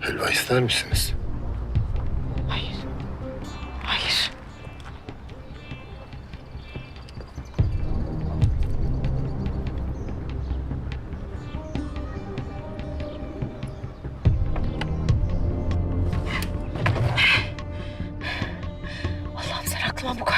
Helva ister misiniz? Hayır. Hayır. Allah'ım sen aklıma mukayyet ol.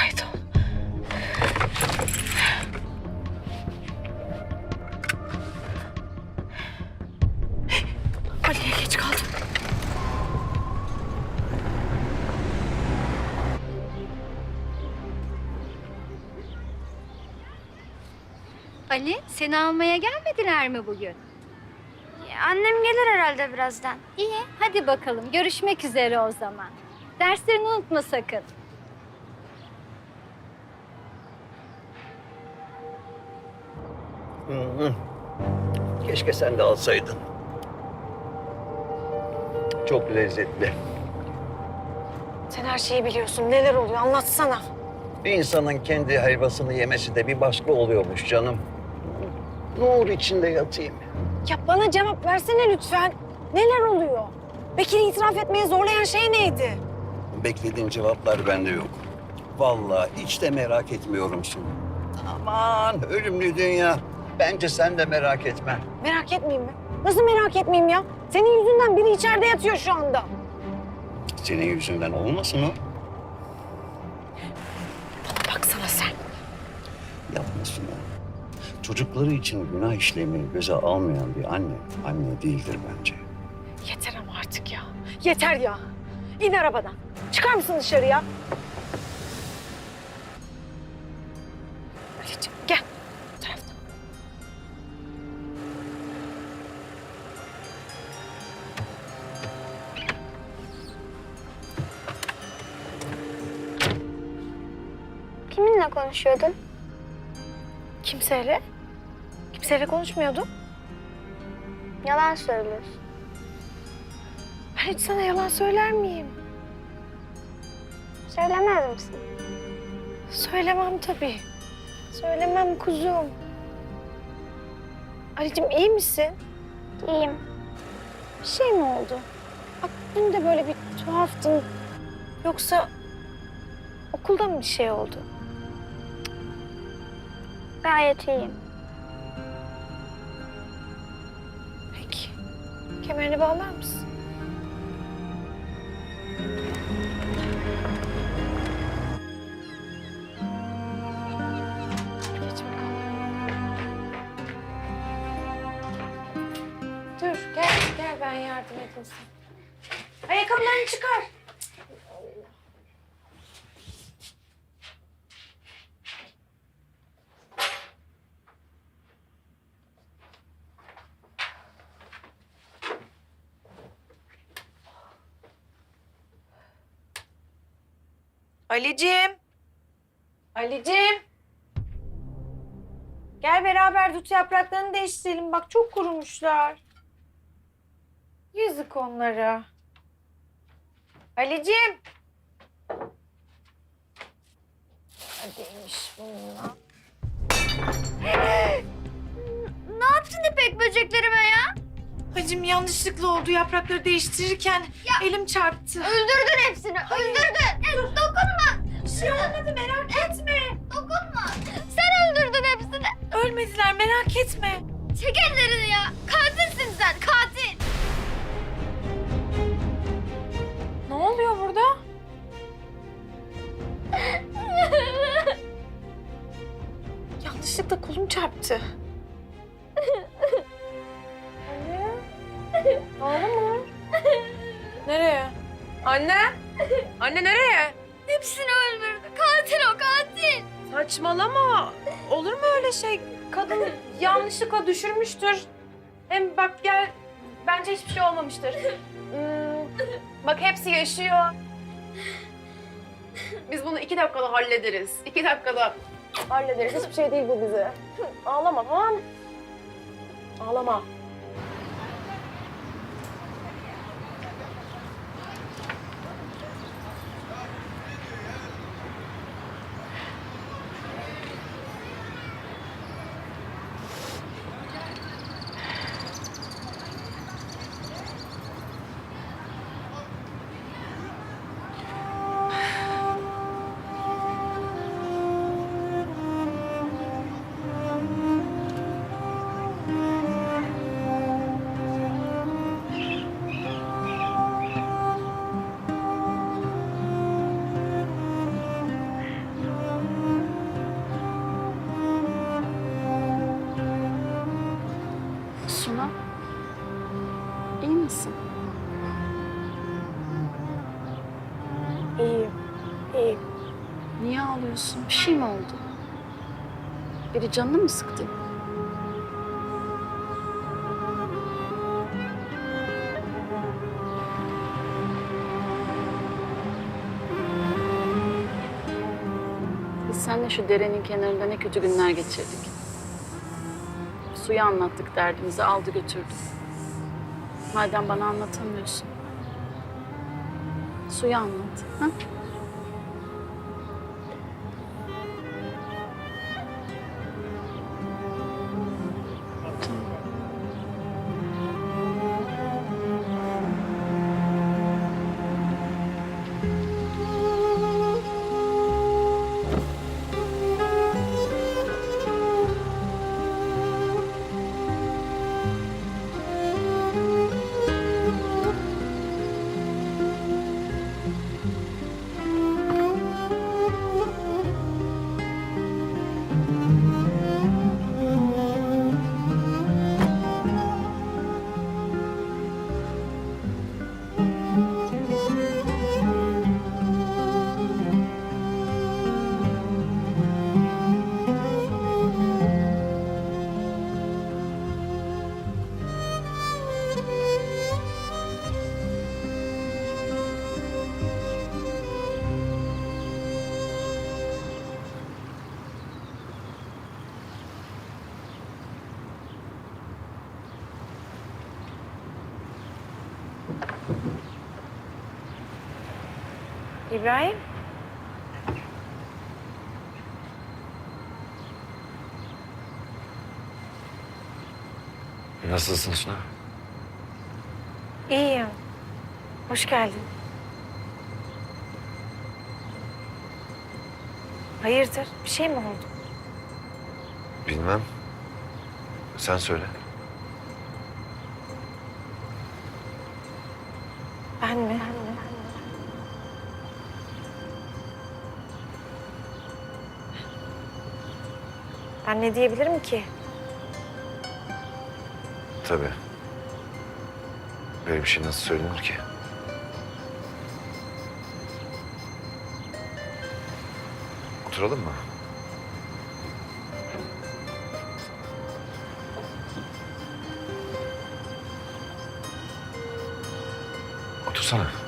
Ali, seni almaya gelmediler mi bugün? Annem gelir herhalde birazdan. İyi, hadi bakalım. Görüşmek üzere o zaman. Derslerini unutma sakın. Hı hı. Keşke sen de alsaydın. Çok lezzetli. Sen her şeyi biliyorsun. Neler oluyor anlatsana. Bir insanın kendi helvasını yemesi de bir başka oluyormuş canım. Nur içinde yatayım. Ya bana cevap versene lütfen. Neler oluyor? Bekir'i itiraf etmeye zorlayan şey neydi? Beklediğin cevaplar bende yok. Vallahi hiç de merak etmiyorum Sunu. Aman ölümlü dünya. Bence sen de merak etme. Merak etmeyeyim mi? Nasıl merak etmeyeyim ya? Senin yüzünden biri içeride yatıyor şu anda. Senin yüzünden olmasın o. Çocukları için günah işlemeyi göze almayan bir anne, anne değildir bence. Yeter ama artık ya. Yeter ya. İn arabadan. Çıkar mısın dışarıya? Ali'ciğim gel. Bu taraftan. Kiminle konuşuyordun? Kimseyle? Kimseyle konuşmuyordum. Yalan söylüyorsun. Ben hiç sana yalan söyler miyim? Söylemez misin? Söylemem tabii. Söylemem kuzum. Ali'cim iyi misin? İyiyim. Bir şey mi oldu? Bak dün de böyle bir tuhaftın. Yoksa okulda mı bir şey oldu? Gayet iyiyim. Kemerini bağlar mısın? Geç bakalım. Dur gel gel ben yardım edeyim sana. Ayakkabılarını çıkar. Ali'cim. Ali'cim. Gel beraber dut yapraklarını değiştirelim. Bak çok kurumuşlar. Yazık onlara. Ali'cim. Hadiymiş bununla. Ne yaptın İpek böceklerime ya? Hacım yanlışlıkla oldu yaprakları değiştirirken elim çarptı. Öldürdün hepsini. Öldürdün. E, dokunma. Şey olmadı merak etme. Dokunma. Sen öldürdün hepsini. Ölmediler merak etme. Çek ellerini ya. Katilsin sen. Katil. Ne oluyor burada? Yanlışlıkla kolum çarptı. Anne. Ağlama. Nereye? Anne? Anne nereye? Hepsini öldürdü. Katil o katil. Saçmalama. Olur mu öyle şey? Kadın yanlışlıkla düşürmüştür. Hem bak gel, bence hiçbir şey olmamıştır. Hmm, bak hepsi yaşıyor. Biz bunu iki dakikada hallederiz. İki dakikada hallederiz. Hiçbir şey değil bu bize. Ağlama tamam? Ağlama. İyi misin? İyiyim. İyiyim. Niye ağlıyorsun? Bir şey mi oldu? Biri canını mı sıktı? Biz seninle şu derenin kenarında ne kötü günler geçirdik. Suya anlattık derdimizi aldı götürdü. Madem bana anlatamıyorsun. Suya anlat. Ha? İbrahim. Nasılsın Suna? İyiyim. Hoş geldin. Hayırdır? Bir şey mi oldu? Bilmem. Sen söyle. Ben ne diyebilirim ki? Tabii. Böyle bir şey nasıl söylenir ki? Oturalım mı? Otursana.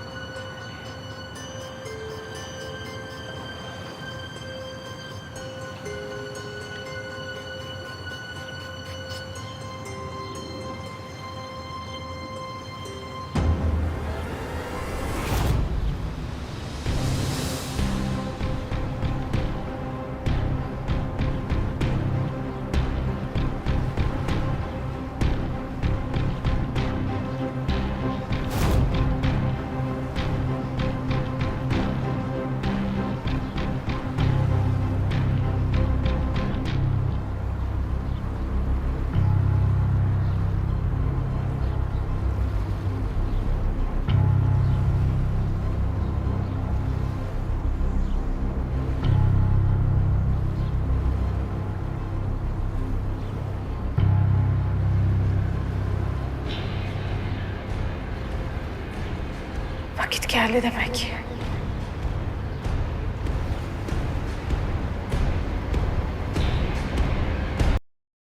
Geldi demek.